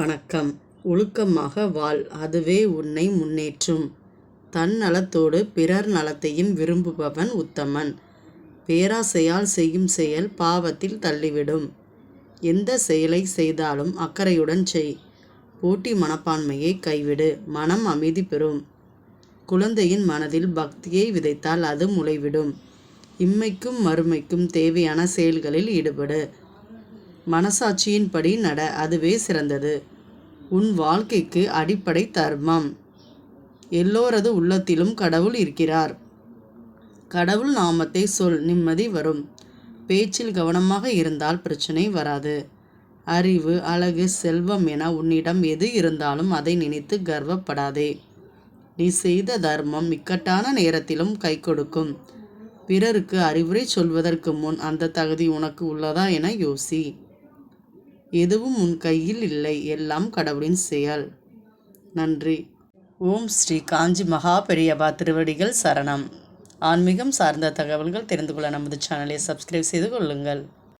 வணக்கம். ஒழுக்கமாக வாழ். அதுவே உன்னை முன்னேற்றும். தன் நலத்தோடு பிறர் நலத்தையும் விரும்புபவன் உத்தமன். பேராசையால் செய்யும் செயல் பாவத்தில் தள்ளிவிடும். எந்த செயலை செய்தாலும் அக்கறையுடன் செய். போட்டி மனப்பான்மையை கைவிடு. மனம் அமைதி பெறும். குழந்தையின் மனதில் பக்தியை விதைத்தால் அது முளைவிடும். இம்மைக்கும் மறுமைக்கும் தேவையான செயல்களில் ஈடுபடு. மனசாட்சியின்படி நட அதுவே சிறந்தது. உன் வாழ்க்கைக்கு அடிப்படை தர்மம். எல்லோரது உள்ளத்திலும் கடவுள் இருக்கிறார். கடவுள் நாமத்தை சொல் நிம்மதி வரும். பேச்சில் கவனமாக இருந்தால் பிரச்சனை வராது. அறிவு அழகு செல்வம் என உன்னிடம் எது இருந்தாலும் அதை நினைத்து கர்வப்படாதே. நீ செய்த தர்மம் இக்கட்டான நேரத்திலும் கை கொடுக்கும். பிறருக்கு அறிவுரை சொல்வதற்கு முன் அந்த தகுதி உனக்கு உள்ளதா என யோசி. எதுவும் உன் கையில் இல்லை. எல்லாம் கடவுளின் செயல். நன்றி. ஓம் ஸ்ரீ காஞ்சி மகா பெரியபா திருவடிகள் சரணம். ஆன்மீகம் சார்ந்த தகவல்கள் தெரிந்து கொள்ள நமது சேனலை சப்ஸ்கிரைப் செய்து கொள்ளுங்கள்.